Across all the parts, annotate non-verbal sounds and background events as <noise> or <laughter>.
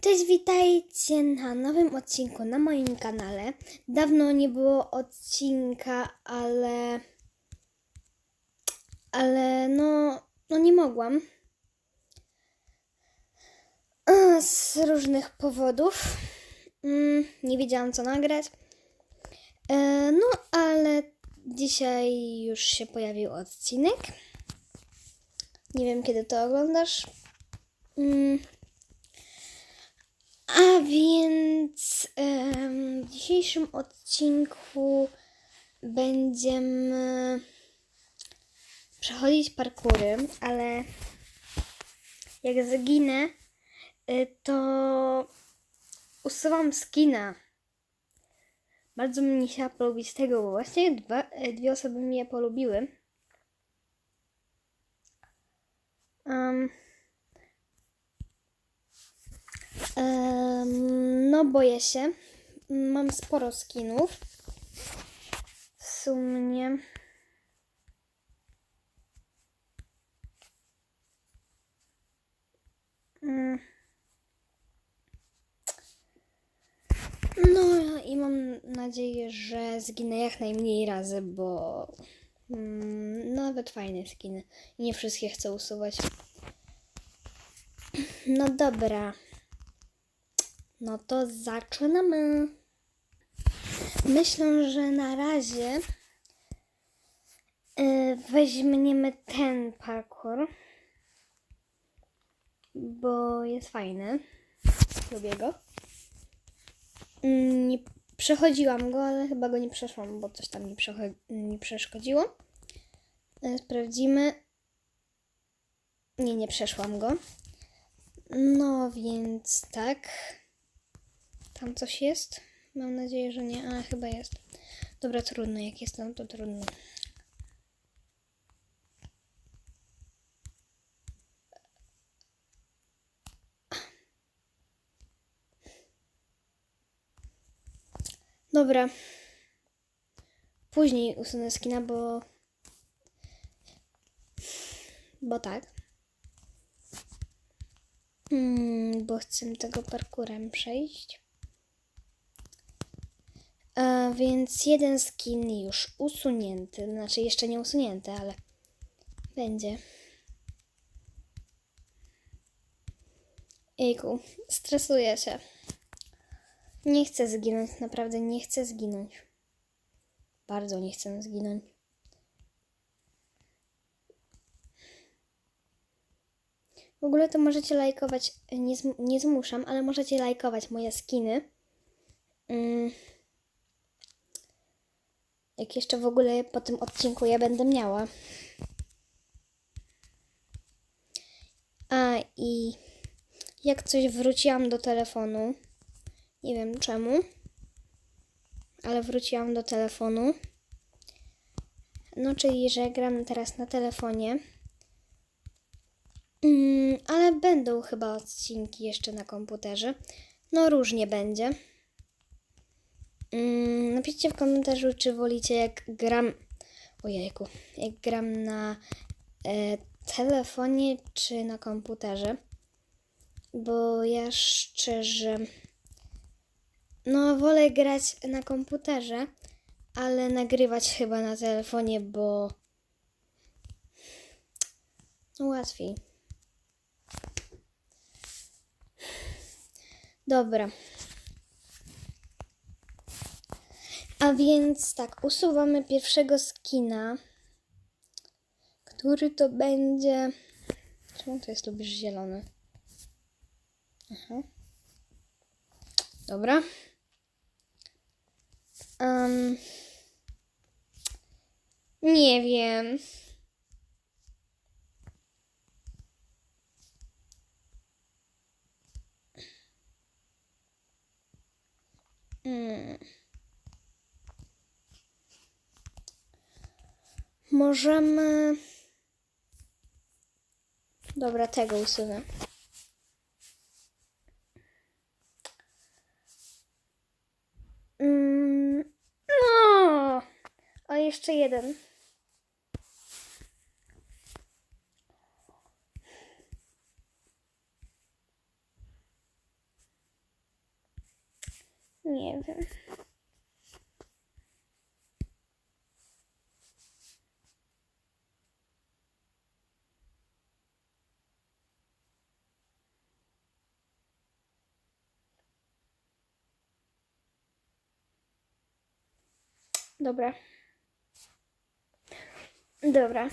Cześć, witajcie na nowym odcinku na moim kanale. Dawno nie było odcinka, ale. Ale no, no nie mogłam. Z różnych powodów. Mm, nie wiedziałam, co nagrać. E, no, ale dzisiaj już się pojawił odcinek. Nie wiem, kiedy to oglądasz. A więc w dzisiejszym odcinku będziemy przechodzić parkury, ale jak zaginę, y, to usuwam skina. Bardzo bym nie chciała polubić tego, bo właśnie dwa, y, dwie osoby mnie polubiły. Um, Em, no, boję się. Mam sporo skinów. W sumie. Mm. No i mam nadzieję, że zginę jak najmniej razy, bo mm, nawet fajne skiny. Nie wszystkie chcę usuwać. No dobra. No to zaczynamy. Myślę, że na razie y, weźmiemy ten parkour, bo jest fajny. Lubię go. Mm, Nie przechodziłam go, ale chyba go nie przeszłam, bo coś tam mi, przeszkodziło. Y, Sprawdzimy. Nie, nie przeszłam go. No więc tak. Tam coś jest? Mam nadzieję, że nie, ale chyba jest. Dobra, trudno. Jak jest tam, to trudno. Dobra. Później usunę skina, bo... Bo tak. Mm, bo chcę tego parkurem przejść. A więc jeden skin już usunięty. Znaczy jeszcze nie usunięty, ale będzie. Ejku, stresuję się. Nie chcę zginąć, naprawdę nie chcę zginąć. Bardzo nie chcę zginąć. W ogóle to możecie lajkować, nie, nie zmuszam, ale możecie lajkować moje skiny. Mm. Jak jeszcze w ogóle po tym odcinku ja będę miała. A i jak coś wróciłam do telefonu. Nie wiem czemu, ale wróciłam do telefonu. No, czyli że gram teraz na telefonie. Mm, ale będą chyba odcinki jeszcze na komputerze. No, różnie będzie. Mm, napiszcie w komentarzu, czy wolicie jak gram. Ojejku, jak gram na e, telefonie czy na komputerze. Bo ja szczerze. No, wolę grać na komputerze, ale nagrywać chyba na telefonie, bo. No, łatwiej. Dobra. A więc tak, usuwamy pierwszego skina, który to będzie. Czemu to jest lubisz zielony? Aha. Dobra. Um, nie wiem. Mm. Możemy. Dobra, tego usunę. Mm, no! O, jeszcze jeden. Nie wiem. Dobra. Dobra.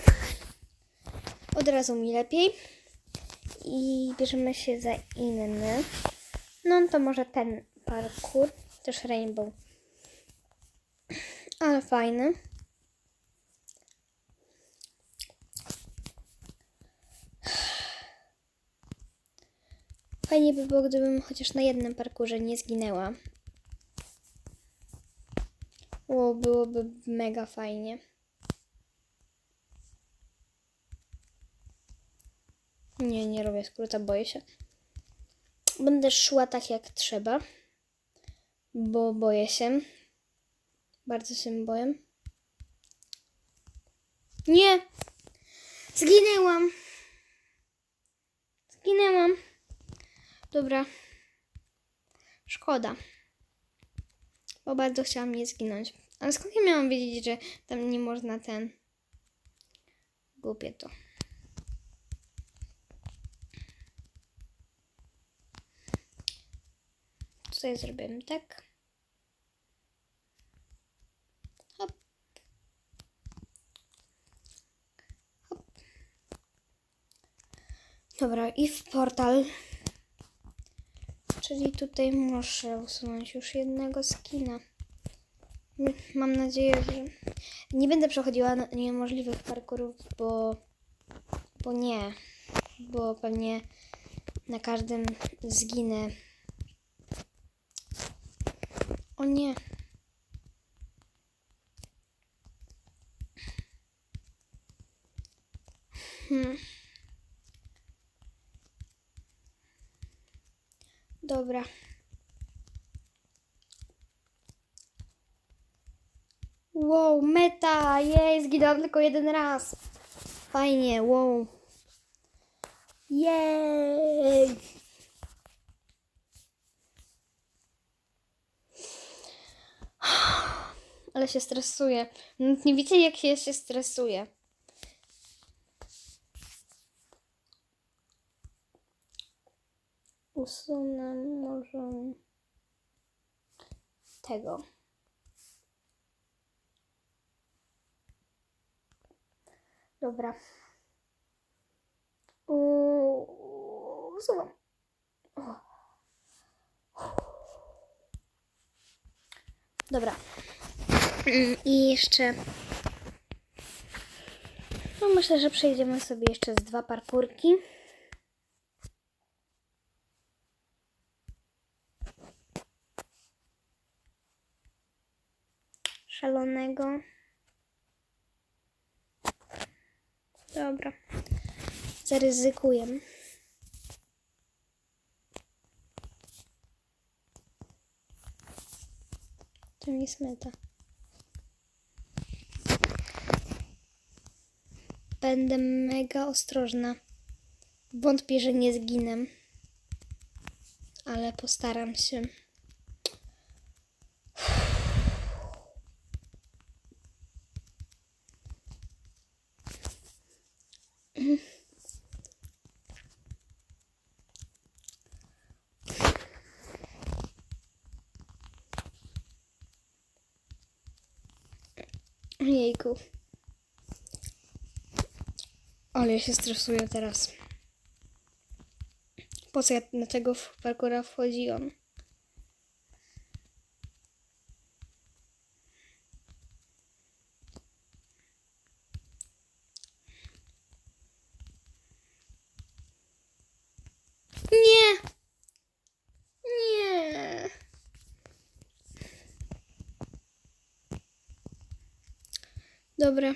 Od razu mi lepiej. I bierzemy się za inny. No to może ten parkour. Też rainbow. Ale fajny. Fajnie by było, gdybym chociaż na jednym parkurze nie zginęła. O, byłoby mega fajnie. Nie, nie robię skróta, boję się. Będę szła tak jak trzeba, bo boję się. Bardzo się boję. Nie! Zginęłam! Zginęłam. Dobra. Szkoda. Bo bardzo chciałam nie zginąć. Ale skąd ja miałam wiedzieć, że tam nie można ten... Głupie to. Tutaj zrobimy tak. Dobra, i w portal. Czyli tutaj muszę usunąć już jednego skina. Mam nadzieję, że nie będę przechodziła niemożliwych parkurów, bo, bo nie. Bo pewnie na każdym zginę. O nie. Hmm. Dobra. Wow, meta! Jej, zginęłam tylko jeden raz. Fajnie, wow. Jej! Ale się stresuję. Nawet Nie wiecie, jak się, się stresuję. Usunę może tego. Dobra. Usuwam. Dobra. I jeszcze. No myślę, że przejdziemy sobie jeszcze z dwa parkurki. Szalonego. Dobra. Zaryzykuję. To jest meta. Będę mega ostrożna. Wątpię, że nie zginę. Ale postaram się. Jejku. Ale ja się stresuję teraz. Po co ja na tego parkura wchodziłam? Nie! Nie! Dobra.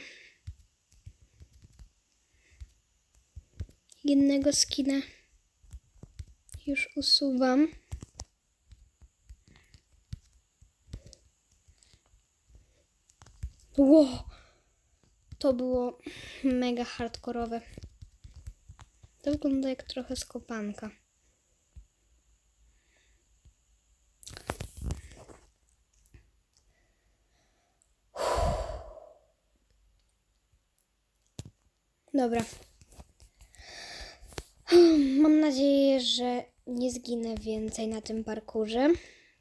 Jednego skina już usuwam. Ło! To było mega hardkorowe. To wygląda jak trochę skopanka. Dobra. Mam nadzieję, że nie zginę więcej na tym parkurze.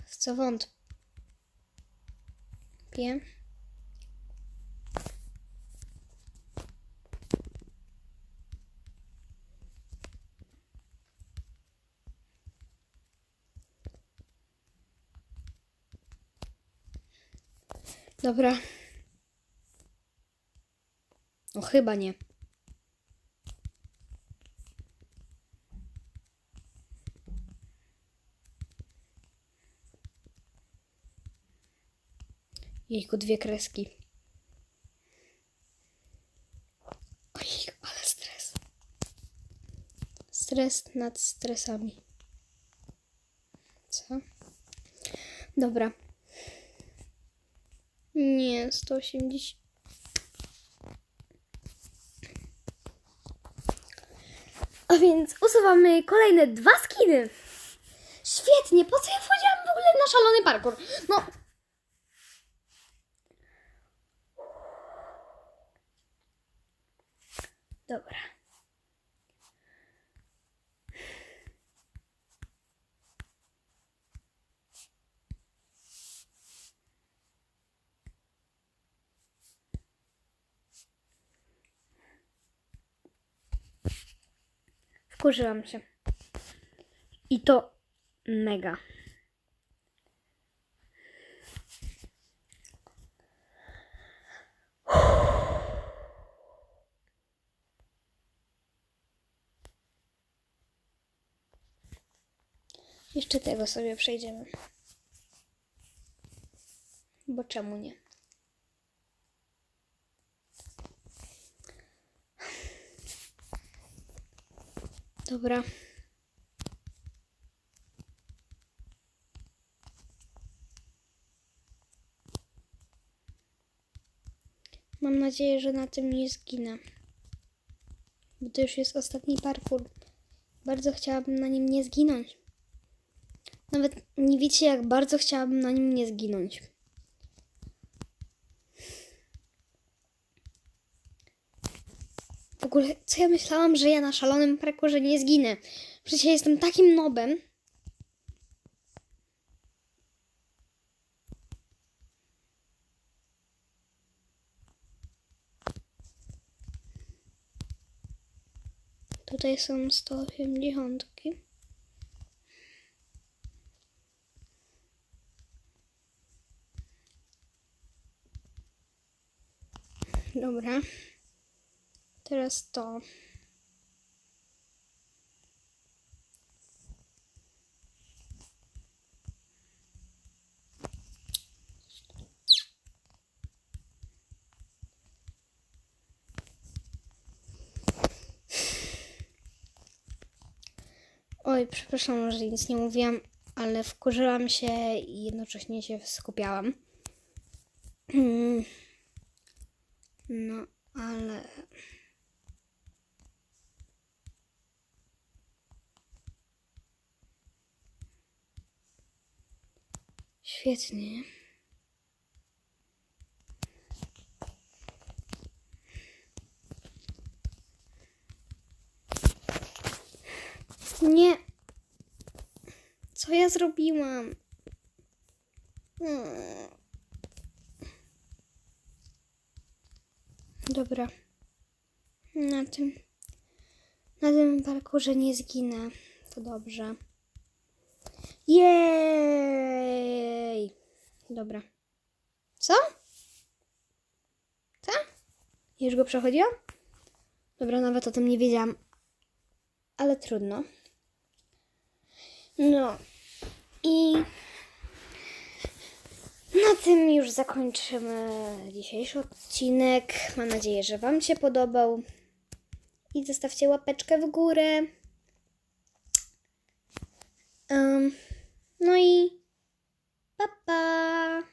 W co wątpię. Dobra. No chyba nie. Jejku, dwie kreski. Ojej, ale stres. Stres nad stresami. Co? Dobra. Nie, 180. A więc usuwamy kolejne dwa skiny. Świetnie, po co ja wchodziłam w ogóle na szalony parkour? No. Dobra. Wkurzyłam się. I to mega. Jeszcze tego sobie przejdziemy. Bo czemu nie? Dobra. Mam nadzieję, że na tym nie zginę. Bo to już jest ostatni parkour. Bardzo chciałabym na nim nie zginąć. Nawet nie wiecie, jak bardzo chciałabym na nim nie zginąć. Ogóle, co ja myślałam, że ja na szalonym parkurze nie zginę? Przecież jestem takim nobem. Tutaj są 180. Dobra. Teraz to. Oj, przepraszam, że nic nie mówiłam, ale wkurzyłam się i jednocześnie się skupiałam. <clears throat> No, ale. Świetnie. Nie. Co ja zrobiłam? Mm. Dobra. Na tym. Na tym parkurze nie zginę. To dobrze. Jej! Dobra. Co? Co? Już go przechodziłam? Dobra, nawet o tym nie wiedziałam. Ale trudno. No. I na tym już zakończymy dzisiejszy odcinek. Mam nadzieję, że Wam się podobał. I zostawcie łapeczkę w górę. Um, no i Bye-bye.